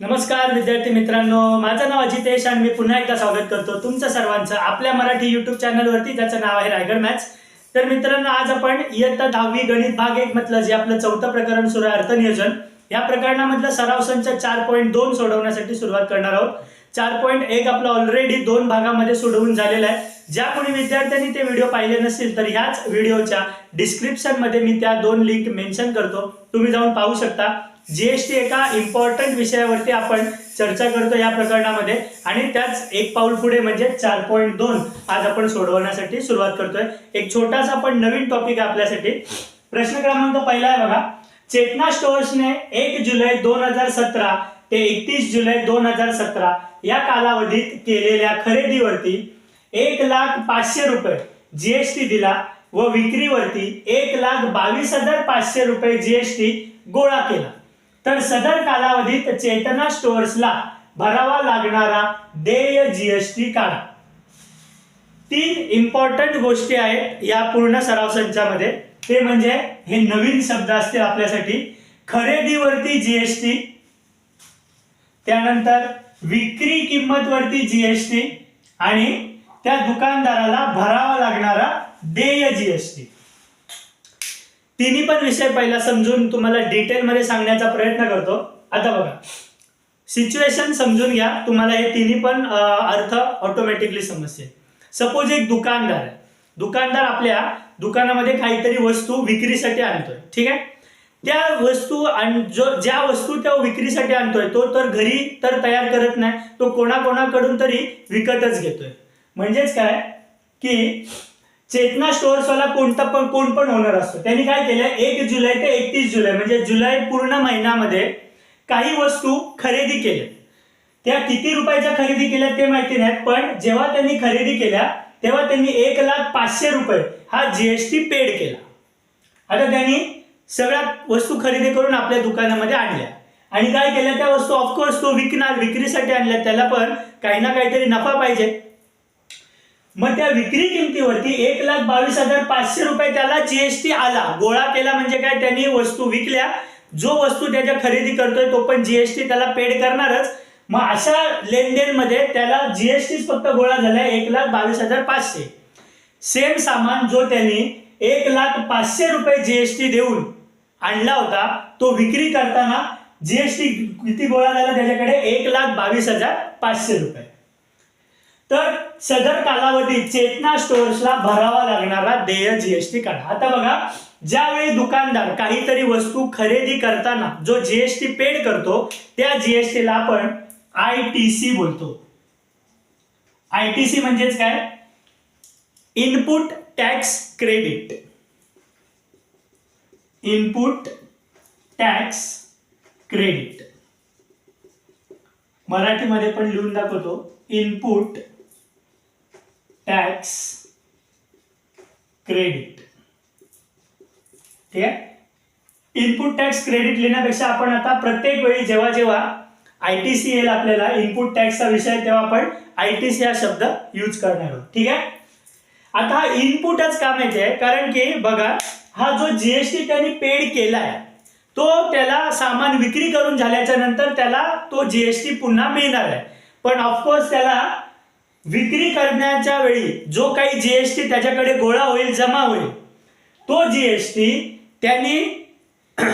नमस्कार विद्यार्थी मित्रांनो. माझं नाव अजितेश आणि मी पुन्हा एकदा स्वागत करतो तुमचं सर्वांचं आपल्या मराठी युट्यूब चॅनलवरती ज्याचं नाव आहे रायगड मॅथ्स तर मित्रांनो आज आपण इयत्ता दहावी गणित भाग एक मधलं जे आपलं चौथं प्रकरण सुरू आहे अर्थनियोजन या प्रकरणामधलं सराव संच चार पॉईंट दोन सोडवण्यासाठी सुरुवात करणार आहोत. चार पॉईंट एक आपलं ऑलरेडी दोन भागामध्ये सोडवून झालेलं आहे. ज्या कोणी विद्यार्थ्यांनी ते व्हिडिओ पाहिले नसतील तर ह्याच व्हिडिओच्या डिस्क्रिप्शनमध्ये मी त्या दोन लिंक मेन्शन करतो. तुम्ही जाऊन पाहू शकता. जीएसटी एका इम्पॉर्टंट विषयावरती आपण चर्चा करतो या प्रकरणामध्ये. आणि त्याच एक पाऊल पुढे म्हणजे चार पॉईंट दोन आज आपण सोडवण्यासाठी सुरुवात करतोय. एक छोटासा पण नवीन टॉपिक आहे आपल्यासाठी. प्रश्न क्रमांक पहिला आहे बघा. चेतना स्टोअर्सने एक जुलै दोन हजार सतरा ते एकतीस जुलै दोन हजार सतरा या कालावधीत केलेल्या खरेदीवरती एक लाख पाचशे रुपये जीएसटी दिला व विक्रीवरती एक लाख बावीस हजार पाचशे रुपये जीएसटी गोळा केला. तर सदर कालावधीत चेतना स्टोअर्सला भरावा लागणारा देय जीएसटी काढा. तीन इम्पॉर्टंट गोष्टी आहेत या पूर्ण सराव संचामध्ये. ते म्हणजे हे नवीन शब्द असतील आपल्यासाठी. खरेदीवरती जीएसटी त्यानंतर विक्री किंमतवरती जीएसटी आणि त्या दुकानदाराला भरावा लागणारा देय जीएसटी तिन्ही पण विषय पहिला समजून तुम्हाला डिटेलमध्ये सांगण्याचा प्रयत्न करतो. आता बघा. सिच्युएशन समजून घ्या. तुम्हाला हे तिन्ही पण अर्थ ऑटोमॅटिकली समजते सपोज एक दुकानदार आहे. दुकानदार आपल्या दुकानामध्ये काहीतरी वस्तू विक्रीसाठी आणतोय. ठीक आहे? त्या वस्तू जो ज्या वस्तू त्या विक्रीसाठी आणतोय तो तर घरी तर तयार करत नाही. तो कोणाकोणाकडून तरी विकतच घेतोय. म्हणजेच काय? की चेतना स्टोअर्सवाला कोणता पण कोण पण ओनर असतो. त्यांनी काय केलं एक जुलै ते एकतीस जुलै म्हणजे जुलै पूर्ण महिन्यामध्ये काही वस्तू खरेदी केल्या. त्या किती रुपयाच्या खरेदी केल्या ते माहिती नाही पण जेव्हा त्यांनी खरेदी केल्या तेव्हा त्यांनी एक लाख पाचशे रुपये हा जीएसटी पेड केला. आता त्यांनी सगळ्या वस्तू खरेदी करून आपल्या दुकानामध्ये आणल्या. आणि काय केलं त्या वस्तू? ऑफकोर्स तो विकणार विक्रीसाठी आणल्या. त्याला पण काही ना काहीतरी नफा पाहिजे. मग त्या विक्री किमतीवरती एक लाख बावीस हजार पाचशे रुपये त्याला जीएसटी आला. गोळा केला म्हणजे काय? त्यांनी वस्तू विकल्या. जो वस्तू त्याच्या खरेदी करतोय तो पण जीएसटी त्याला पेड करणारच. मग अशा लेनदेनमध्ये त्याला जीएसटी फक्त गोळा झालाय एक लाख बावीस हजार पाचशे. सेम सामान जो त्यांनी एक लाख पाचशे रुपये जीएसटी देऊन आणला होता तो विक्री करताना जीएसटी किती गोळा झाला त्याच्याकडे? एक लाख बावीस हजार पाचशे रुपये. तर सदर कालावधीत चेतना स्टोअर्सला भरावा लागणारा देय जीएसटी काढा आता बघा ज्यावेळी दुकानदार काहीतरी वस्तू खरेदी करताना जो जीएसटी पेड करतो त्या जीएसटीला आपण आय टी सी बोलतो. आय टी सी म्हणजेच काय? Input tax credit input tax credit मराठीमध्ये पण लिहून दाखवतो. इनपुट टॅक्स क्रेडिट ठीक आहे इनपुट टॅक्स क्रेडिट लिहिण्यापेक्षा आपण आता प्रत्येक वेळी जेव्हा जेव्हा आय टी सी येईल आपल्याला इनपुट टॅक्सचा विषय तेव्हा आपण आय टी सी हा शब्द यूज करणार आहोत. ठीक आहे? आता हा इनपुटच काम येते कारण की बघा हा जो जीएसटी त्यांनी पेड केलाय तो त्याला सामान विक्री करून झाल्याच्यानंतर त्याला तो जीएसटी पुन्हा मिळणार आहे. पण ऑफकोर्स त्याला विक्री करण्याच्या वेळी जो काही जीएसटी त्याच्याकडे गोळा होईल जमा होईल तो जीएसटी त्यांनी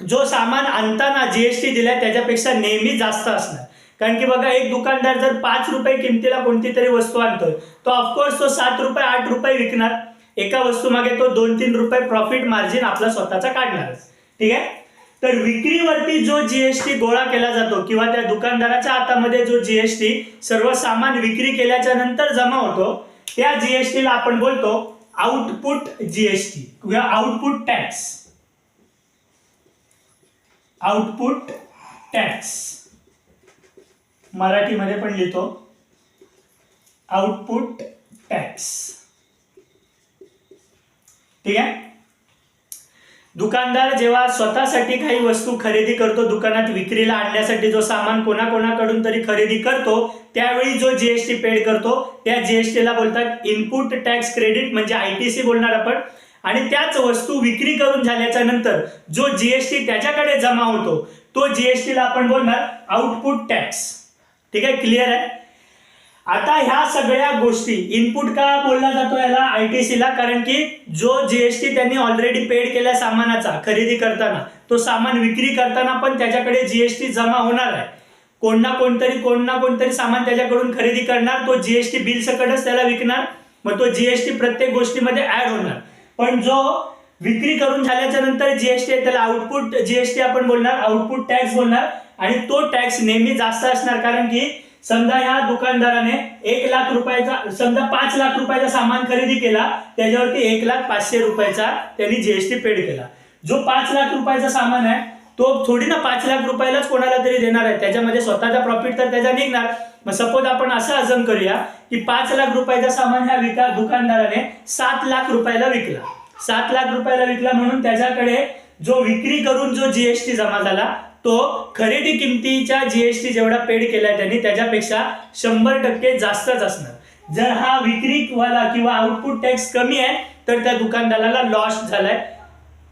जो सामान आणताना जीएसटी दिलाय त्याच्यापेक्षा नेहमी जास्त असणार. कारण की बघा एक दुकानदार जर पाच रुपये किमतीला कोणती तरी वस्तू आणतोय तो ऑफकोर्स तो सात रुपये आठ रुपये विकणार. एका वस्तू मागे तो दोन तीन रुपये प्रॉफिट मार्जिन आपला स्वतःचा काढणारच. ठीक आहे? तर विक्रीवरती जो जीएसटी गोळा केला जातो किंवा त्या दुकानदाराच्या हातामध्ये जो जीएसटी सर्व सामान विक्री केल्याच्यानंतर जमा होतो त्या जीएसटीला आपण बोलतो आउटपुट जीएसटी किंवा आउटपुट टॅक्स आउटपुट टॅक्स मराठीमध्ये पण लिहितो. आउटपुट टॅक्स ठीक आहे? दुकानदार जेव्हा स्वतःसाठी काही वस्तू खरेदी करतो दुकानात विक्रीला आणण्यासाठी जो सामान कोणाकोणाकडून तरी खरेदी करतो त्यावेळी जो जीएसटी पेड करतो त्या जीएसटीला बोलतात इनपुट टॅक्स क्रेडिट म्हणजे आयटीसी बोलणार आपण. आणि त्याच वस्तू विक्री करून झाल्याच्यानंतर जो जीएसटी त्याच्याकडे जमा होतो तो जीएसटीला आपण बोलणार आउटपुट टॅक्स ठीक आहे? क्लिअर आहे? आता ह्या सगळ्या गोष्टी इनपुट का बोलला जातो याला आय टी सीला कारण की जो जीएसटी त्यांनी ऑलरेडी पेड केल्या सामानाचा खरेदी करताना तो सामान विक्री करताना पण त्याच्याकडे जीएसटी जमा होणार आहे. कोण ना कोणतरी कोण ना कोणतरी सामान त्याच्याकडून खरेदी करणार तो जीएसटी बिल सकटच त्याला विकणार मग तो जीएसटी प्रत्येक गोष्टीमध्ये ऍड होणार. पण जो विक्री करून झाल्याच्यानंतर जीएसटी आहे त्याला आउटपुट जीएसटी आपण बोलणार आउटपुट टॅक्स बोलणार आणि तो टॅक्स नेहमी जास्त असणार कारण की समजा ह्या दुकानदाराने एक लाख रुपयाचा समजा पाच लाख रुपयाचा सामान खरेदी केला त्याच्यावरती एक लाख पाचशे रुपयाचा त्यांनी जीएसटी पेड केला. जो पाच लाख रुपयाचा सामान आहे तो थोडी ना पाच लाख रुपयालाच कोणाला तरी देणार आहे. त्याच्यामध्ये स्वतःचा प्रॉफिट तर त्याचा निघणार. मग सपोज आपण असं अजम करूया की पाच लाख रुपयाचा सामान ह्या विका दुकानदाराने सात लाख रुपयाला विकला. सात लाख रुपयाला विकला म्हणून त्याच्याकडे जो विक्री करून जो जीएसटी जमा झाला तो खरेदी किमतीच्या जीएसटी जेवढा पेड केलाय त्यांनी त्याच्यापेक्षा शंभर टक्के जास्तच असणार. जर हा विक्रीवाला किंवा आउटपुट टॅक्स कमी आहे तर त्या दुकानदाराला लॉस झालाय.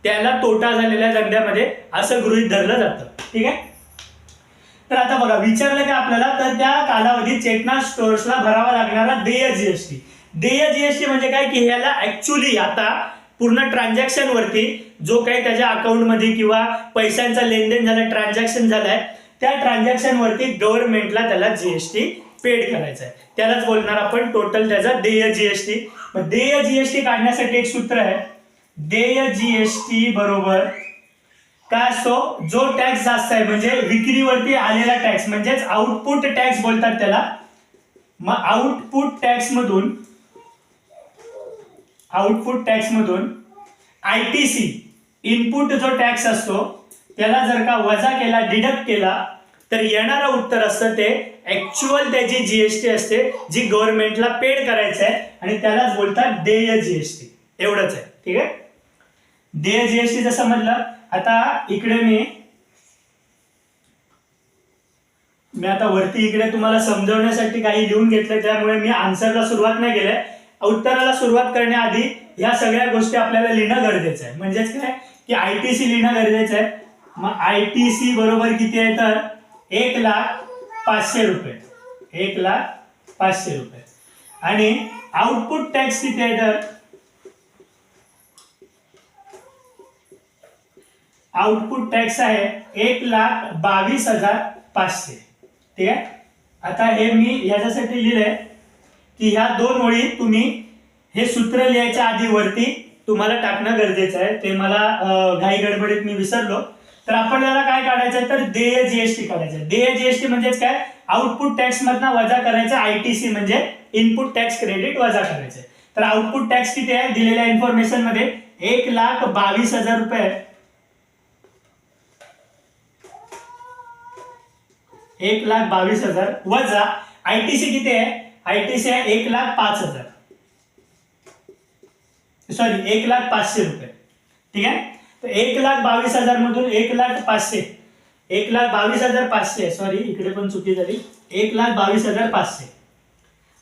त्याला तोटा झालेल्या धंद्यामध्ये असं गृहीत धरलं जातं. ठीक आहे? तर आता बघा विचारलं का आपल्याला? तर त्या कालावधीत चेतना स्टोर्सला भरावा लागणारा देय जीएसटी देय जीएसटी म्हणजे काय? की ह्याला ऍक्च्युली आता पूर्ण ट्रान्झॅक्शन वरती जो काही त्याच्या अकाउंटमध्ये किंवा पैशांचा लेनदेन झालं ट्रान्झॅक्शन झालंय त्या ट्रान्झॅक्शन वरती गव्हर्नमेंटला त्याला जीएसटी पेड करायचा आहे. त्यालाच बोलणार आपण टोटल त्याचा देय जीएसटी मग देय जीएसटी काढण्यासाठी एक सूत्र आहे. देय जीएसटी बरोबर काय असतो जो टॅक्स जास्त आहे म्हणजे विक्रीवरती आलेला टॅक्स म्हणजेच आउटपुट टॅक्स बोलतात त्याला. मग आउटपुट टॅक्स मधून आउटपुट टॅक्स मधून आय टी सी इनपुट जो टॅक्स असतो त्याला जर का वजा केला डिडक्ट केला तर येणारं उत्तर असतं ते ऍक्च्युअल त्याची जीएसटी असते जी गव्हर्नमेंटला पेड करायचं आहे आणि त्यालाच बोलतात देय जीएसटी एवढंच आहे. ठीक आहे? देय जीएसटी समजलं आता इकडे मी मी आता वरती इकडे तुम्हाला समजवण्यासाठी काही लिहून घेतलं त्यामुळे मी आन्सरला सुरुवात नाही केलंय. उत्तराला सुरुवात करण्याआधी या सगळ्या गोष्टी आपल्याला लिहिणं गरजेचं आहे. म्हणजेच काय? की आय टी सी लिहिणं गरजेचं आहे. मग आय टी सी बरोबर किती आहे तर? एक लाख पाचशे रुपये. एक लाख पाचशे रुपये. आणि आउटपुट टॅक्स किती आहे तर? आउटपुट टॅक्स आहे एक लाख बावीस हजार पाचशे. ठीक आहे? आता हे मी याच्यासाठी लिहिलंय. की ह्या दोन ओळी तुम्ही हे सूत्र लिहायच्या आधी वरती तुम्हाला टाकणं गरजेचं आहे. ते मला घाई गडबडीत मी विसरलो. तर आपल्याला काय काढायचं तर देय जीएसटी काढायचं देय जीएसटी म्हणजेच काय? आउटपुट टॅक्स मधनं वजा करायचं. आयटीसी म्हणजे इनपुट टॅक्स क्रेडिट वजा करायचं तर आउटपुट टॅक्स किती आहे? दिलेल्या इन्फॉर्मेशनमध्ये एक लाख बावीस हजार रुपये आहे. एक लाख बावीस हजार वजा आयटीसी किती आहे? आयटीसी आहे एक लाख पाच हजार. सॉरी एक लाख पाचशे रुपये. ठीक आहे? तर एक लाख बावीस हजार मधून एक लाख पाचशे. एक लाख बावीस हजार पाचशे. सॉरी इकडे पण चुकी झाली. एक लाख बावीस हजार पाचशे.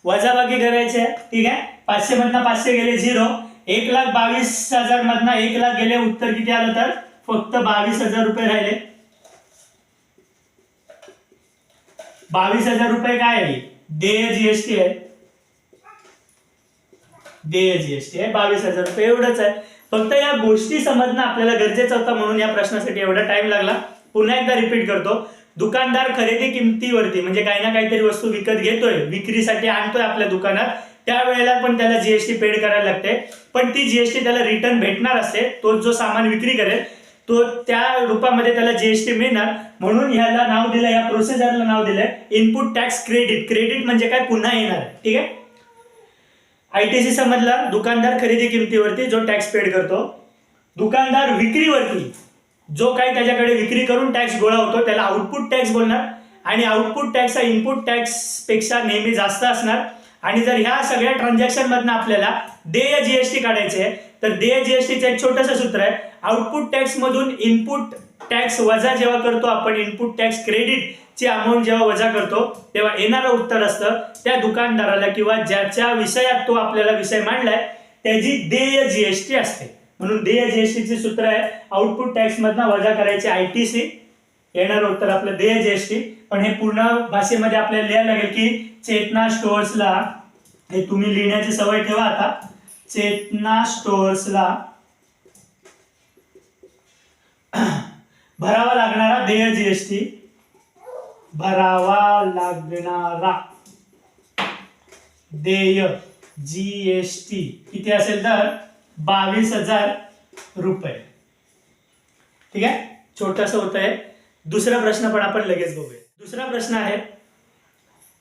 वजाबाकी करायचे आहे. ठीक आहे? पाचशे मधनं पाचशे गेले झिरो एक लाख बावीस हजार मधनं एक लाख गेले. उत्तर किती आलं तर? फक्त बावीस हजार रुपये राहिले. बावीस हजार रुपये काय आहे? देय जीएसटी आहे. देय जीएसटी आहे. बावीस हजार रुपये एवढंच आहे. फक्त या गोष्टी समजणं आपल्याला गरजेचं होतं म्हणून या प्रश्नासाठी एवढा टाइम लागला. पुन्हा एकदा रिपीट करतो. दुकानदार खरेदी किमतीवरती म्हणजे काही ना काहीतरी वस्तू विकत घेतोय विक्रीसाठी आणतोय आपल्या दुकानात त्यावेळेला पण त्याला जीएसटी पेड करायला लागते. पण ती जीएसटी त्याला रिटर्न भेटणार असते तो जो सामान विक्री करेल तो त्या रूपामध्ये त्याला जीएसटी मिळणार. म्हणून ह्याला नाव दिलं या प्रोसेसरला नाव दिलंय. इनपुट टॅक्स क्रेडिट क्रेडिट म्हणजे काय? पुन्हा येणार. ठीक आहे? आयटीसी समजला दुकानदार खरेदी किमतीवरती जो टॅक्स पेड करतो दुकानदार विक्रीवरती जो काही त्याच्याकडे विक्री करून टॅक्स गोळा होतो त्याला आउटपुट टॅक्स बोलणार. आणि आउटपुट टॅक्स हा इनपुट टॅक्सपेक्षा नेहमी जास्त असणार. आणि जर ह्या सगळ्या ट्रान्झॅक्शन मधनं आपल्याला देय जीएसटी काढायचे तर देय जीएसटीचं एक छोटंसं सूत्र आहे. आउटपुट टॅक्स मधून इनपुट टॅक्स वजा जेव्हा करतो आपण इनपुट टॅक्स क्रेडिट ची अमाऊंट जेव्हा वजा करतो तेव्हा येणारं उत्तर असतं त्या दुकानदाराला किंवा ज्याच्या विषयात तो आपल्याला विषय मांडलाय त्याची देय जीएसटी असते. म्हणून देय जीएसटीचे सूत्र आहे आउटपुट टॅक्स मधनं वजा करायची आयटीसी येणारं उत्तर आपलं देय जीएसटी पण हे पूर्ण भाषेमध्ये आपल्याला लिहायला लागेल की चेतना स्टोअर्सला हे तुम्ही लिहिण्याची सवय ठेवा आता. चेतना स्टोअर्सला भरावा लागणारा देय जीएसटी भरावा लागणारा देय जीएसटी किती असेल तर? बावीस हजार रुपये. ठीक आहे? छोटस होत आहे दुसरा प्रश्न पण आपण लगेच बघूया. दुसरा प्रश्न आहे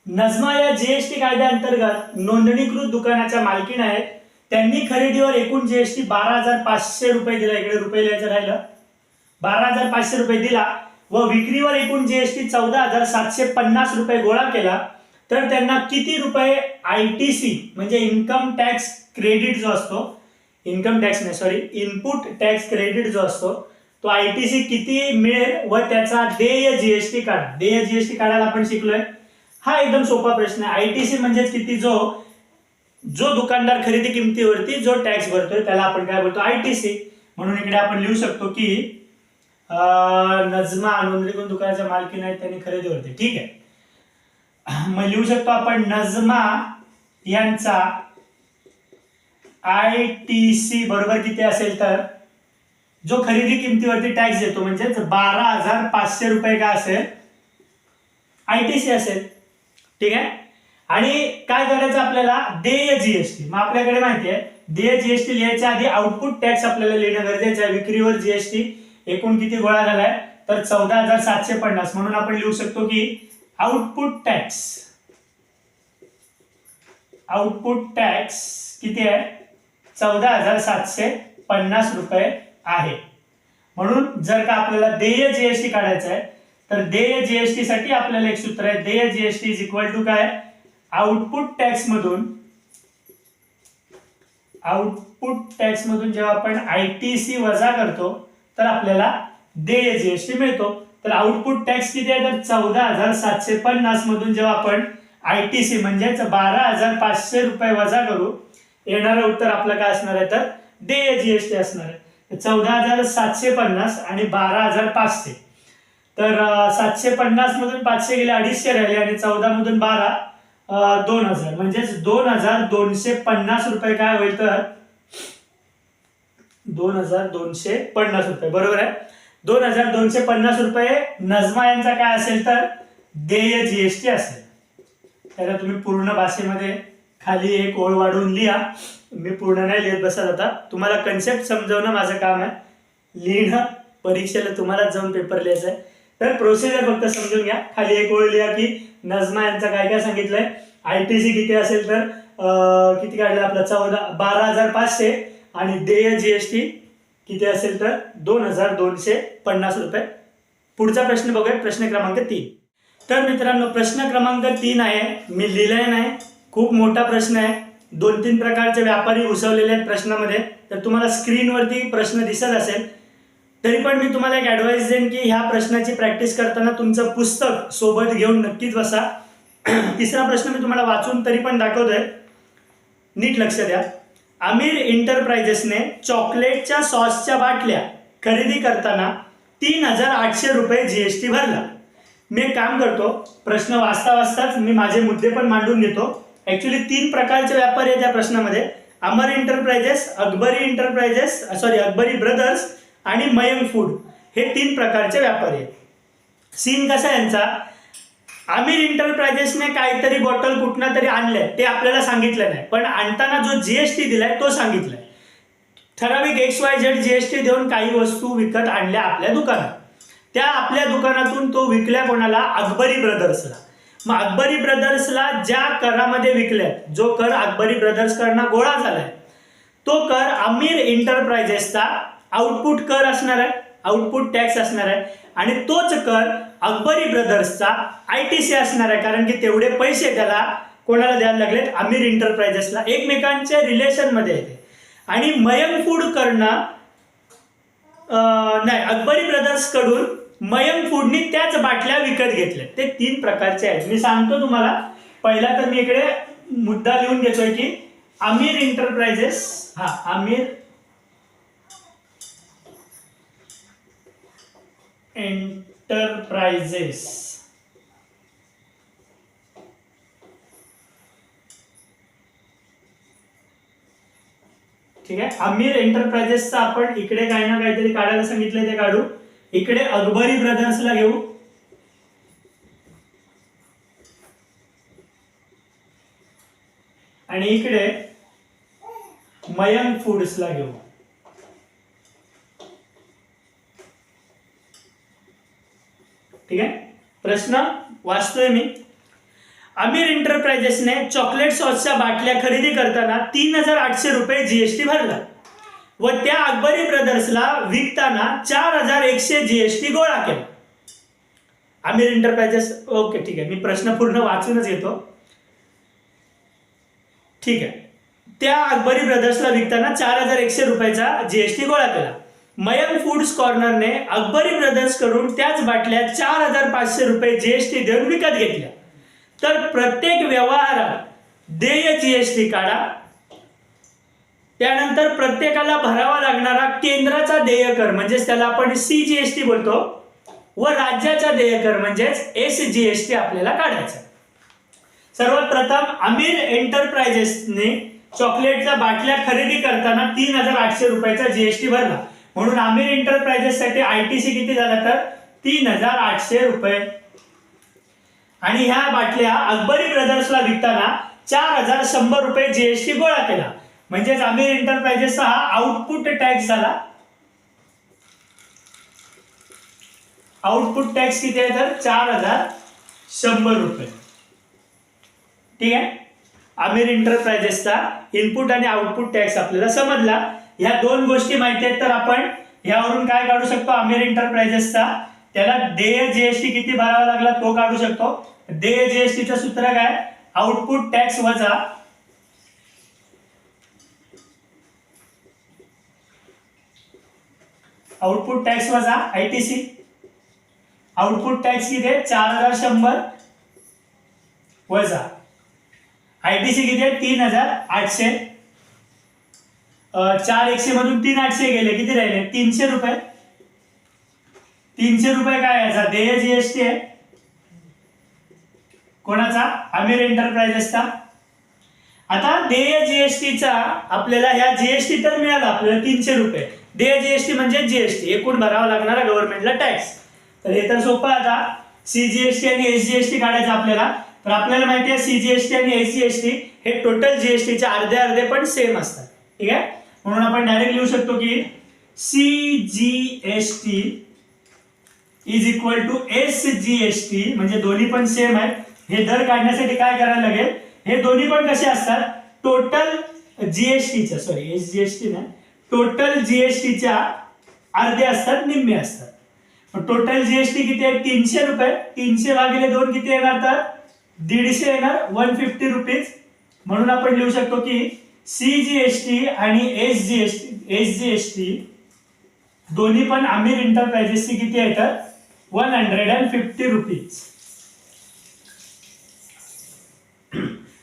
नजमा या जीएसटी कायद्याअंतर्गत नोंदणीकृत दुकानाच्या मालकीण आहेत. त्यांनी खरेदीवर एकूण जीएसटी बारा हजार पाचशे रुपये दिला. इकडे रुपये लिहायचं राहिलं. बारा हजार पाचशे रुपये दिला व विक्रीवर एकूण जीएसटी चौदा हजार सातशे पन्नास रुपये गोळा केला. तर त्यांना किती रुपये आय टी सी म्हणजे इन्कम टॅक्स क्रेडिट जो असतो इन्कम टॅक्स नाही सॉरी इनपुट टॅक्स क्रेडिट जो असतो तो आय टी सी किती मिळेल व त्याचा देय जीएसटी काढ. देय जीएसटी काढायला आपण शिकलोय. हा एकदम सोपा प्रश्न आहे. आय टी सी म्हणजे किती जो जो दुकानदार खरेदी किमतीवरती जो टॅक्स भरतोय त्याला आपण काय बोलतो? आय टी सी म्हणून इकडे आपण लिहू शकतो की नजमा नोंदणीकृत दुकानाच्या मालकीन आहेत त्यांनी खरेदीवरती ठीक आहे. मग लिहू शकतो आपण नजमा यांचा आय टी सी बरोबर किती असेल तर? जो खरेदी किमतीवरती टॅक्स देतो म्हणजेच बारा हजार पाचशे रुपये का असेल? आय टी सी असेल. ठीक आहे? आणि काय करायचं आपल्याला? देय जीएसटी मग आपल्याकडे माहिती आहे देय जीएसटी लिहायच्या आधी आउटपुट टॅक्स आपल्याला लिहिणं गरजेचं आहे. विक्रीवर जीएसटी एकूण किती गोळा झालाय? तर चौदा हजार सातशे पन्नास. म्हणून आपण लिहू शकतो की आउटपुट टॅक्स आउटपुट टॅक्स किती आहे? चौदा हजार सातशे पन्नास रुपये आहे. म्हणून जर का आपल्याला देय जीएसटी काढायचं आहे तर देय जीएसटी साठी आपल्याला एक सूत्र आहे. देय जीएसटी इज इक्वल टू काय? आउटपुट टॅक्स मधून आउटपुट टॅक्स मधून जेव्हा आपण आय टी सी वजा करतो तर आपल्याला देय जीएसटी मिळतो. तर आउटपुट टॅक्स किती आहे? तर चौदा हजार सातशे पन्नास मधून जेव्हा आपण आय टी सी म्हणजेच बारा हजार पाचशे रुपये वजा करू येणारं उत्तर आपलं काय असणार आहे? तर देय जीएसटी असणार आहे. चौदा हजार सातशे पन्नास आणि बारा हजार पाचशे. तर सातशे पन्नास मधून पाचशे गेले अडीचशे राहिले आणि चौदा मधून बारा दोन हजार. म्हणजेच दोन हजार दोनशे पन्नास रुपये काय होईल तर? दोन हजार दोनशे पन्नास रुपये. बरोबर आहे? दोन हजार दोनशे पन्नास रुपये नजमा यांचा काय असेल तर? देय जीएसटी असेल. त्याला तुम्ही पूर्ण भाषेमध्ये खाली एक ओळ वाढवून लिहा. मी पूर्ण नाही लिहित बसत आता. तुम्हाला कन्सेप्ट समजवणं माझं काम आहे. लिहिणं परीक्षेला तुम्हाला जाऊन पेपर लिहायचा आहे. तर प्रोसिजर फक्त समजून घ्या. खाली एक ओळ लिहा की नजमा यांचा काय काय सांगितलंय? आय टी सी किती असेल तर अं, किती काढलं आपलं? चौदा बारा हजार पाचशे. आणि देय जीएसटी किती असेल तर? दोन हजार दोनशे पन्नास रुपये. पुढचा प्रश्न बघूया. प्रश्न क्रमांक तीन. तर मित्रांनो प्रश्न क्रमांक तीन आहे. मी लिहिलंय नाही. खूप मोठा प्रश्न आहे. दोन तीन प्रकारचे व्यापारी घुसवलेले आहेत प्रश्नामध्ये. तर तुम्हाला स्क्रीनवरती प्रश्न दिसत असेल. तरी पण मी तुम्हाला एक ॲडवाईस देईन की ह्या प्रश्नाची प्रॅक्टिस करताना तुमचं पुस्तक सोबत घेऊन नक्कीच बसा. तिसरा प्रश्न मी तुम्हाला वाचून तरी पण दाखवतोय. नीट लक्ष द्या. आमिर इंटरप्राइजेसने चॉकलेटच्या सॉसच्या बाटल्या खरेदी करताना तीन हजार आठशे रुपये जी एस टी भरला. मी एक काम करतो प्रश्न वाचता वाचताच मी माझे मुद्दे पण मांडून घेतो. ऍक्च्युली तीन प्रकारचे व्यापारी आहेत या प्रश्नामध्ये. Amar enterprises Akbari enterprises sorry Akbari brothers आणि मयंक फूड हे तीन प्रकारचे व्यापारी आहेत. सीन कसा आहे यांचा? आमिर इंटरप्राइजेसने काहीतरी बॉटल कुठनं तरी आणलंय. ते आपल्याला सांगितलं नाही. पण आणताना जो जीएसटी दिलाय तो सांगितलाय. ठराविक एक्स वाय झेड जीएसटी देऊन काही वस्तू विकत आणल्या आपल्या दुकानात. त्या आपल्या दुकानातून तो विकल्या कोणाला? अकबरी ब्रदर्सला. मग अकबरी ब्रदर्सला ज्या करामध्ये विकल्यात जो कर अकबरी ब्रदर्सकडनं गोळा झालाय तो कर आमिर एंटरप्राइजेसचा आउटपुट कर असणार आहे आउटपुट टॅक्स असणार आहे. आणि तोच कर अकबरी ब्रदर्सचा आय टी सी असणार आहे कारण की तेवढे पैसे त्याला कोणाला द्यायला लागलेत? अमीर इंटरप्राइजेसला एकमेकांच्या रिलेशनमध्ये. येते आणि मयम फूड करणं नाही अकबरी ब्रदर्सकडून मयम फूडनी त्याच बाटल्या विकत घेतल्या. ते तीन प्रकारचे आहेत. मी सांगतो तुम्हाला पहिला तर मी इकडे मुद्दा लिहून घेतोय की आमिर इंटरप्राइजेस हा आमिर एंटरप्राइजेस ठीक आहे? आमिर एंटरप्राइजेसचा आपण इकडे काही ना काहीतरी काढायला सांगितलं ते काढू. इकडे अकबरी ब्रदर्सला घेऊ. आणि इकडे मयंक फूड्सला घेऊ. ठीक आहे? प्रश्न वाचतोय मी. आमिर एंटरप्राइजेसने चॉकलेट सॉसच्या बाटल्या खरेदी करताना तीन हजार आठशे रुपये जीएसटी भरला. व त्या अकबरी ब्रदर्सला विकताना चार हजार एकशे जीएसटी गोळा केला. आमिर एंटरप्राइजेस ओके ठीक आहे. मी प्रश्न पूर्ण वाचूनच घेतो. ठीक आहे. त्या अकबरी ब्रदर्सला विकताना चार हजार एकशे रुपयाचा जीएसटी गोळा केला. मयम फूड्स कॉर्नरने अकबरी ब्रदर्सकडून त्याच बाटल्या चार हजार पाचशे रुपये जीएसटी देऊन विकत घेतल्या. तर प्रत्येक व्यवहारात देय जीएसटी काढा. त्यानंतर प्रत्येकाला भरावा लागणारा केंद्राचा देय कर म्हणजेच त्याला आपण सी जीएसटी बोलतो. व राज्याचा देय कर म्हणजेच एस जीएसटी आपल्याला काढायचा. सर्वात प्रथम आमिर एंटरप्राइजेसने चॉकलेटच्या बाटल्या खरेदी करताना तीन हजार आठशे रुपयाचा जीएसटी भरला. म्हणून आमिर एंटरप्राइजेससाठी आयटीसी किती झाला तर? तीन हजार आठशे रुपये. आणि ह्या बाटल्या अकबरी ब्रदर्सला विकताना चार हजार शंभर रुपये जीएसटी गोळा केला. म्हणजेच आमिर एंटरप्राइजेसचा हा आउटपुट टॅक्स झाला. आउटपुट टॅक्स किती आहे तर? चार हजार शंभर रुपये. ठीक आहे? आमिर एंटरप्राइजेसचा इनपुट आणि आउटपुट टॅक्स आपल्याला समजला. ह्या दोन गोष्टी माहिती आहेत तर आपण यावरून काय काढू शकतो? आमिर एंटरप्राइजेसचा त्याला देय जीएसटी किती भरावा लागला तो काढू शकतो. देय जीएसटीचं सूत्र काय? आउटपुट टॅक्स वजा आउटपुट टॅक्स वजा आयटीसी आउटपुट टॅक्स किती? आहे चार हजार शंभर वजा. आयटीसी किती? आहे तीन हजार आठशे. चार एकशे मधून तीन आठशे गेले किती राहिले तीनशे रुपये तीनशे रुपये काय याचा देय जीएसटी आहे कोणाचा आमिर एंटरप्राइजेसचा आता देय जीएसटीचा आपल्याला ह्या जीएसटी तर मिळाला आपल्याला तीनशे रुपये देय जीएसटी म्हणजे जीएसटी एकूण भरावा लागणारा गव्हर्नमेंटला टॅक्स तर हे तर सोपं आहे आता सीजीएसटी आणि एसजीएसटी काढायचं आपल्याला तर आपल्याला माहिती आहे सीजीएसटी आणि एसजीएसटी हे टोटल जीएसटीचे अर्धे अर्धे पण सेम असतात ठीक आहे म्हणून आपण डायरेक्ट लिहू शकतो की C G S T is equal to S G S T म्हणजे दोन्ही पण सेम आहेत. हे दर काढण्यासाठी काय करायला लागेल? हे दोन्ही पण कसे असतात? टोटल जीएसटीच्या sorry S G S T नाही. टोटल जीएसटीच्या अर्धे असतात निम्मे असतात. टोटल जीएसटी किती आहे तीनशे रुपये. तीनशे भागिले दोन किती येणार तर? दीडशे येणार. वन फिफ्टी रुपीज म्हणून आपण लिहू शकतो की सीजीएसटी आणि S G S T S G S T दोन्ही पण आमिर एंटरप्राइजेसची किती आहे तर one hundred and fifty rupees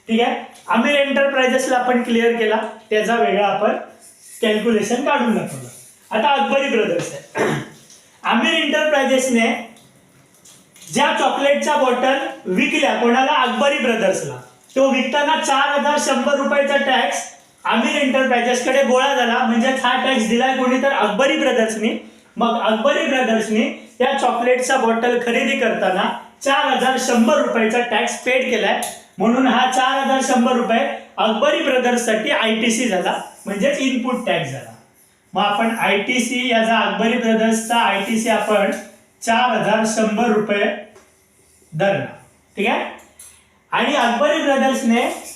ठीक आहे? आमिर एंटरप्राइजेसला आपण क्लिअर केला. त्याचा वेगळा आपण कॅल्क्युलेशन काढून दाखवलं. आता अकबरी ब्रदर्स आहे आमिर एंटरप्राइजेसने ज्या चॉकलेटच्या बॉटल विकल्या कोणाला? अकबरी ब्रदर्सला तो विकताना चार हजार शंभर रुपयाचा टॅक्स आमिर एंटरप्राइजेस कडे गोळा झाला. म्हणजे हा टॅक्स दिलाय कोणी तर अकबरी ब्रदर्सनी मग अकबरी ब्रदर्सनी त्या चॉकलेटचा बॉटल खरेदी करताना चार हजार शंभर रुपयाचा टॅक्स पेड केलाय. म्हणून हा चार हजार शंभर रुपये अकबरी ब्रदर्ससाठी आय टी आयटीसी झाला. म्हणजेच इनपुट टॅक्स झाला. मग आपण आयटीसी याचा अकबरी ब्रदर्सचा आयटीसी आपण चार हजार शंभर रुपये धरला. ठीक आहे? आणि अकबरी ब्रदर्सने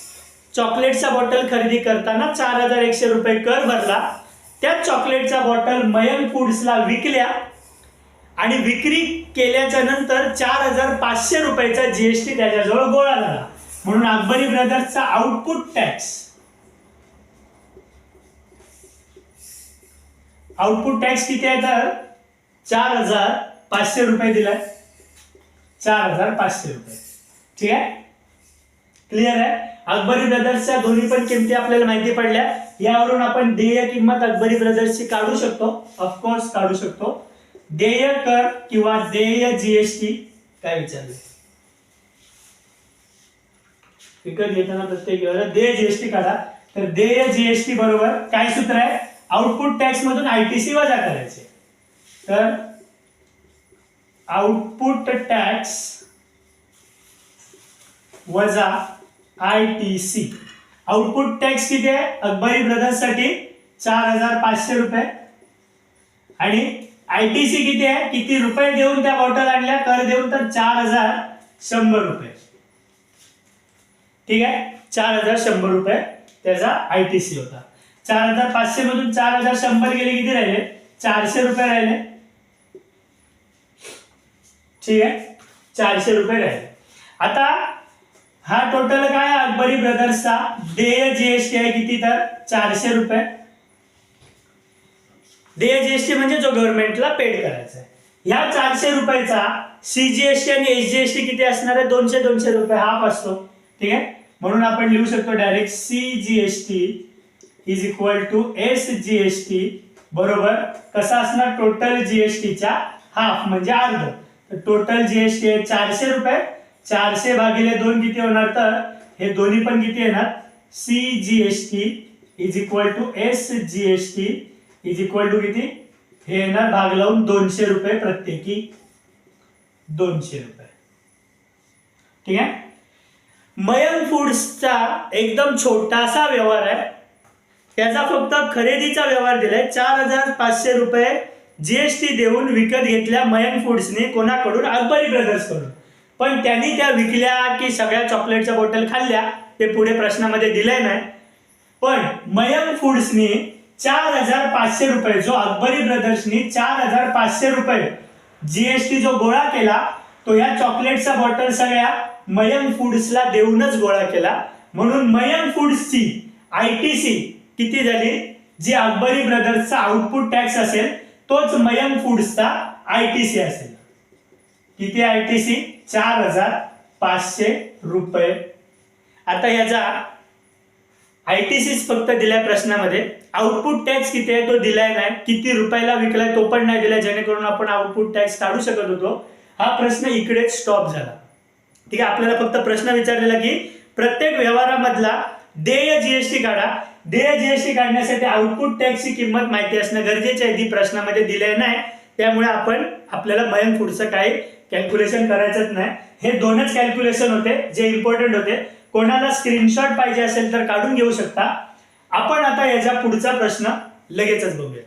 चॉकलेटचा बॉटल खरेदी करताना चार हजार एकशे रुपये कर भरला. त्या चॉकलेटचा बॉटल मयंक फूड्सला विकल्या आणि विक्री केल्याच्यानंतर चार हजार पाचशे रुपयाचा जीएसटी त्याच्याजवळ गोळा झाला. म्हणून अकबरी ब्रदर्सचा आउटपुट टॅक्स. आउटपुट टॅक्स किती आहे तर? चार हजार पाचशे रुपये दिलाय. चार हजार पाचशे रुपये. ठीक आहे? क्लिअर आहे? अकबरी ब्रदर्सच्या दोन्ही पण किमती आपल्याला माहिती पडल्या. यावरून आपण देय किंमत अकबरी ब्रदर्सची काढू शकतो. ऑफकोर्स काढू शकतो. देय कर किंवा देय जीएसटी काय विचारले? विकत घेताना प्रत्येक वेळेला देय जीएसटी काढा. तर देय जीएसटी बरोबर काय सूत्र आहे? आउटपुट टॅक्स मधून आयटीसी वजा करायचे. तर आउटपुट टॅक्स वजा I T C output tax किती आहे? अकबरी ब्रदर्ससाठी चार हजार पाचशे रुपये. आणि आय टी सी किती आहे? किती रुपये देऊन त्या बॉटल आणल्या? कर देऊन तर चार हजार शंभर रुपये. ठीक आहे? चार हजार शंभर रुपये त्याचा आय टी सी होता. चार हजार पाचशे मधून चार हजार शंभर गेले किती राहिले? चारशे रुपये राहिले. ठीक आहे? चारशे रुपये राहिले. आता हा टोटल काय अकबरी ब्रदर्सचा देय जीएसटी आहे किती तर? चारशे रुपये. देय जीएसटी म्हणजे जो गव्हर्नमेंटला पेड करायचा आहे ह्या चारशे रुपयाचा सीजीएसटी आणि एसजीएसटी किती असणार आहे? दोनशे दोनशे रुपये. हाफ असतो ठीक आहे? म्हणून आपण लिहू शकतो direct CGST is equal to S GST बरोबर कसा असणार? टोटल जीएसटीच्या हाफ म्हणजे अर्ध. टोटल जीएसटी आहे चारशे रुपये. चारशे भागिले दोन किती होणार तर? हे दोन्ही पण किती येणार? C G S T is equal to S G S T is equal to किती? हे येणार भाग लावून दोनशे रुपये प्रत्येकी. दोनशे रुपये. ठीक आहे? मयंक फूड्सचा एकदम छोटासा व्यवहार आहे. त्याचा फक्त खरेदीचा व्यवहार दिलाय. चार हजार पाचशे रुपये जीएसटी देऊन विकत घेतल्या मयंक फूड्सने कोणाकडून? अकबरी ब्रदर्सकडून. पण त्यांनी त्या विकल्या की सगळ्या चॉकलेटच्या बॉटल खाल्ल्या ते पुढे प्रश्नामध्ये दिलंय नाही. पण मयंक फूड्सनी चार हजार पाचशे रुपये जो अकबरी ब्रदर्सनी चार हजार पाचशे रुपये जीएसटी जो गोळा केला तो या चॉकलेटचा बॉटल सगळ्या मयंक फूड्सला देऊनच गोळा केला. म्हणून मयंक फूड्सची आय टी सी किती झाली? जी अकबरी ब्रदर्सचा आउटपुट टॅक्स असेल तोच मयंक फूड्सचा आय टी सी असेल. किती आय टी सी चार हजार पाचशे रुपये. आता याचा आय टी सीच फक्त दिलाय प्रश्नामध्ये. आउटपुट टॅक्स किती आहे तो दिलाय नाही. किती रुपयाला विकलाय तो पण नाही दिलाय. जेणेकरून आपण आउटपुट टॅक्स काढू शकत होतो. हा प्रश्न इकडेच स्टॉप झाला. ठीक आहे आपल्याला फक्त प्रश्न विचारलेला की प्रत्येक व्यवहारामधला देय जीएसटी काढा. देय जीएसटी काढण्यासाठी आउटपुट टॅक्सची किंमत माहिती असणं गरजेचे आहे. ती प्रश्नामध्ये दिले नाही. त्यामुळे आपण आपल्याला मयंक पुढचं काही कॅल्क्युलेशन करायचंच नाही. हे दोनच कॅल्क्युलेशन होते जे इम्पॉर्टंट होते. कोणाला स्क्रीनशॉट पाहिजे असेल तर काढून घेऊ शकता. आपण आता याच्या पुढचा प्रश्न लगेचच बघूयात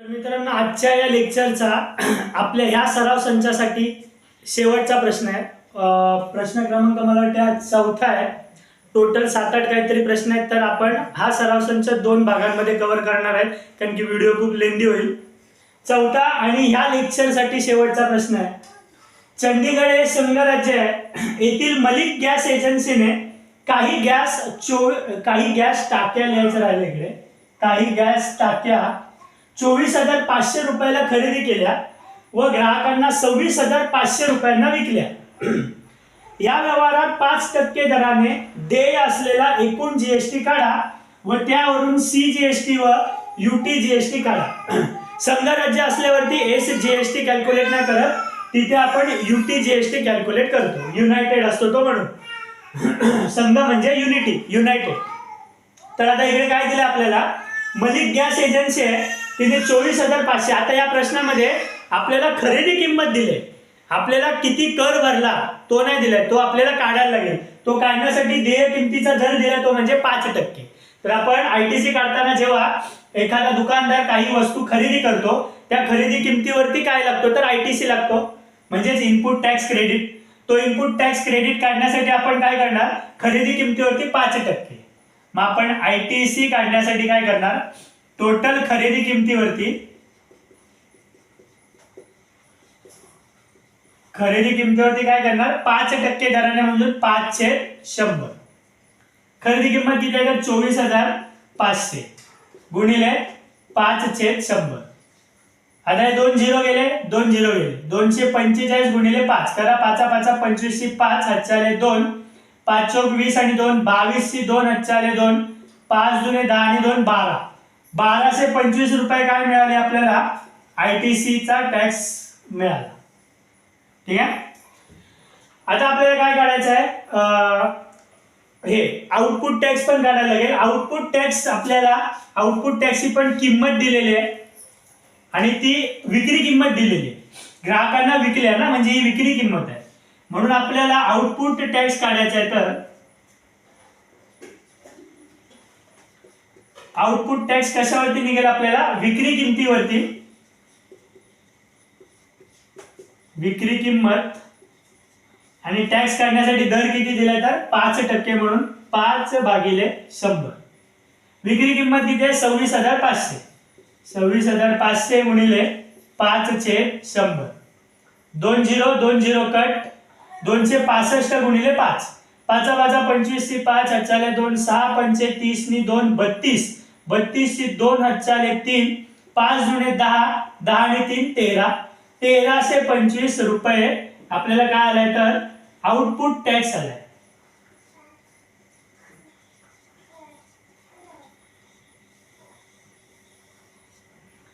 तर मित्रांनो आजच्या या लेक्चरचा आपल्या ह्या सराव संचासाठी शेवटचा प्रश्न आहे. प्रश्न क्रमांक मला वाटतं हा चौथा आहे. टोटल सात आठ काहीतरी प्रश्न आहेत तर आपण हा सराव संच दोन भागांमध्ये कव्हर करणार आहेत कारण की व्हिडिओ खूप लेंदी होईल. चौथा आणि ह्या लेक्चरसाठी शेवटचा प्रश्न आहे. चंडीगड हे संघ राज्य आहे येथील मलिक गॅस एजन्सीने काही गॅस चो काही गॅस टाक्या लिहायचं राहिलं इकडे. काही गॅस टाक्या चोवीस हजार पाचशे रुपयाला खरेदी केल्या व ग्राहकांना सव्वीस हजार पाचशे रुपयांना विकल्या. या व्यवहारात पाच टक्के दराने देय असलेला एकूण जीएसटी काढा व त्यावरून सी जीएसटी व युटी जीएसटी काढा. संघ राज्य असल्यावरती एस जीएसटी कॅल्क्युलेट नाही करत. तिथे आपण युटी जीएसटी कॅल्क्युलेट करतो. युनायटेड असतो तो म्हणून. संघ म्हणजे युनिटी युनायटेड तर आता इकडे काय दिलं आपल्याला? मलिक गॅस एजन्सी आहे. तिने चोवीस हजार पाचशे. आता या प्रश्नामध्ये आपल्याला खरेदी किंमत दिली आपल्याला किती कर भरला तो नाही दिलाय. तो आपल्याला काढायला लागेल. तो काढण्यासाठी देय किमतीचा दर दिला तो म्हणजे पाच टक्के. तर आपण आयटीसी काढताना जेव्हा एखादा दुकानदार काही वस्तू खरेदी करतो त्या खरेदी किमतीवरती काय लागतो? तर आयटीसी लागतो. म्हणजेच इनपुट टॅक्स क्रेडिट तो इनपुट टॅक्स क्रेडिट काढण्यासाठी आपण काय करणार? खरेदी किमतीवरती पाच टक्के. मग आपण आय टी सी काढण्यासाठी काय करणार? टोटल खरेदी किमतीवरती खरेदी किमतीवरती काय करणार? पाच टक्के दराने म्हणजे पाचशे शंभर. खरेदी किंमत किती आहे? तर चोवीस हजार पाचशे. गुणिले पाच छेद शंभर. आता हे दोन झिरो गेले दोन झिरो गेले. दोनशे पंचेचाळीस गुणिले पाच. करा पाचा पाचा पंचवीसशे पाच हातचाले दोन. पाच चौक वीस आणि दोन बावीसशे दोन हातचाले दोन. पाच जुने दहा आणि दोन बारा. बाराशे पंचवीस रुपये काय मिळाले आपल्याला? आय टी सीचा टॅक्स मिळाला. ठीक आहे? आता आपल्याला काय काढायचं आहे? हे आउटपुट टॅक्स पण काढायला लागेल. आउटपुट टॅक्स आपल्याला आउटपुट टॅक्सची पण किंमत दिलेली आहे. आणि ती विक्री किंमत दिलेली ग्राहकांना विकल्या ना म्हणजे ही विक्री किंमत आहे. म्हणून आपल्याला आउटपुट टॅक्स काढायचा आहे तर आउटपुट टॅक्स कशावरती निघेल आपल्याला? विक्री किमतीवरती. विक्री किंमत आणि टॅक्स काढण्यासाठी दर किती दिला तर? पाच टक्के म्हणून पाच भागिले शंभर. विक्री किंमत किती आहे? सव्वीस हजार पाचशे. सव्वीस हजार पाचशे गुणिले पाचचे शंभर. दोन झिरो दोन झिरो कट दोनशे पासष्ट गुणिले पाच. पाचा पाचा पंचवीस ती पाच हच्चाले दोन सहा पंचे तीस नी दोन बत्तीस. बत्तीस ती दोन हच्चाले तीन. पाच जुने दहा दहा आणि तीन तेरा. तेराशे पंचवीस रुपये. आपल्याला काय आलाय तर? आउटपुट टॅक्स आलाय.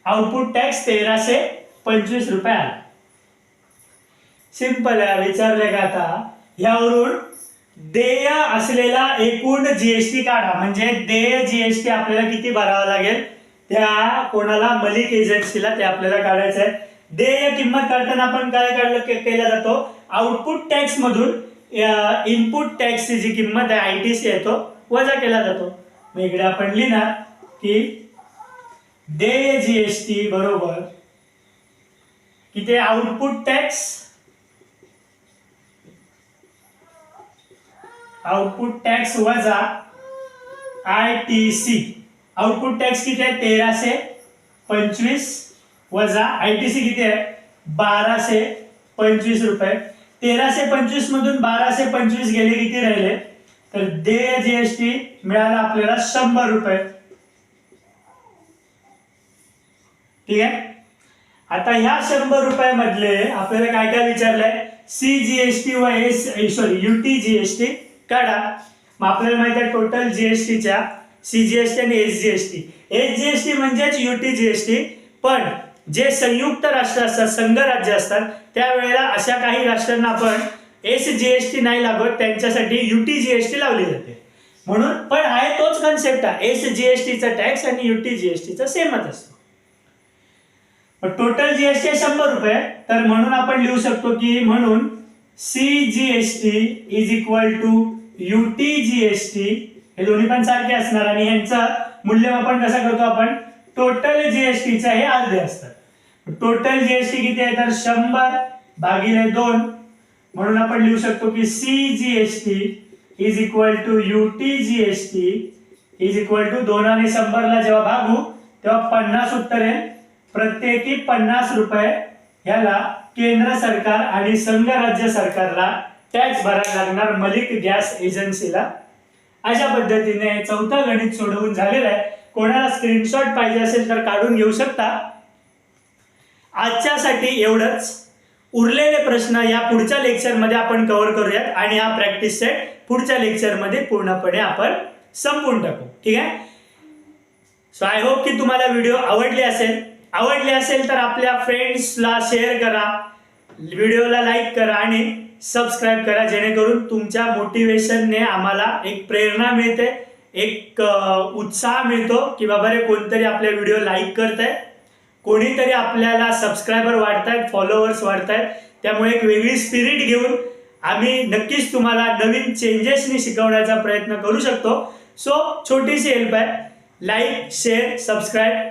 आउटपुट टॅक्स तेराशे पंचवीस रुपये आला सिंपल आहे विचारले का आता? यावरून देय असलेला एकूण जीएसटी काढा. म्हणजे देय जीएसटी आपल्याला किती भरावा लागेल? त्या कोणाला? मलिक एजन्सीला ते आपल्याला काढायचं आहे देय किंमत काढताना आपण काय काढलं? केला जातो. आउटपुट टॅक्स मधून इनपुट टॅक्सची जी किंमत आहे आय टी सी वजा केला जातो. मग इकडे आपण लिहिणार की देय जीएसटी बरोबर. किती आउटपुट टॅक्स आउटपुट टॅक्स वजा I T C output tax किती आहे? तेराशे पंचवीस वजा आय टी सी किती आहे? बाराशे पंचवीस रुपये. तेराशे पंचवीस मधून बाराशे पंचवीस गेले किती राहिले? तर देय जीएसटी मिळाला आपल्याला शंभर रुपये. ठीक आहे आता ह्या शंभर रुपयामधले आपल्याला काय काय विचारलंय सी जीएसटी व एस सॉरी युटी टी काढा मग आपल्याला माहिती आहे टोटल जीएसटीच्या सी जीएसटी आणि एस जीएसटी एस जीएसटी म्हणजेच युटी टी पण जे संयुक्त राष्ट्र असतात संघ राज्य असतात त्यावेळेला अशा काही राष्ट्रांना आपण एस जीएसटी नाही लागत त्यांच्यासाठी युटी टी लावली जाते म्हणून पण आहे तोच कन्सेप्ट आहे एस जीएसटीचा टॅक्स आणि युटी टीचा सेमच असतो टोटल जीएसटी शंभर रुपये. तर म्हणून आपण लिहू शकतो की म्हणून C GST is equal to UT GST हे दोन्ही पण सारखे असणार आणि यांचं मूल्यमापन कसं करतो आपण? टोटल जीएसटीचं हे अर्धे असतात टोटल जीएसटी किती आहे? तर शंभर भागिले दोन. म्हणून आपण लिहू शकतो की C GST is equal to UT GST is equal to दोन आणि शंभरला जेव्हा भागू तेव्हा पन्नास उत्तर आहे. प्रत्येकी पन्नास रुपये ह्याला केंद्र सरकार आणि संघ राज्य सरकारला टॅक्स भरायला लागणार मलिक गॅस एजन्सीला. अशा पद्धतीने चौथा गणित सोडवून झालेलं आहे. कोणाला स्क्रीनशॉट पाहिजे असेल तर काढून घेऊ शकता. आजच्यासाठी एवढंच. उरलेले प्रश्न या पुढच्या लेक्चरमध्ये आपण कव्हर करूयात आणि हा प्रॅक्टिस सेट पुढच्या लेक्चरमध्ये पूर्णपणे आपण संपवून टाकू. ठीक आहे? सो आय होप की तुम्हाला व्हिडिओ आवडले असेल. आवडले असेल तर आपल्या फ्रेंड्सला शेअर करा व्हिडिओला लाईक करा आणि सबस्क्राईब करा जेणेकरून तुमच्या मोटिवेशनने आम्हाला एक प्रेरणा मिळते एक उत्साह मिळतो की बाबा रे कोणतरी आपल्या व्हिडिओ लाईक करत आहे कोणीतरी आपल्याला सबस्क्रायबर वाढतायत फॉलोअर्स वाढतायत. त्यामुळे एक वेगळी स्पिरिट घेऊन आम्ही नक्कीच तुम्हाला नवीन चेंजेसनी शिकवण्याचा प्रयत्न करू शकतो. सो छोटीशी हेल्प आहे. Like share subscribe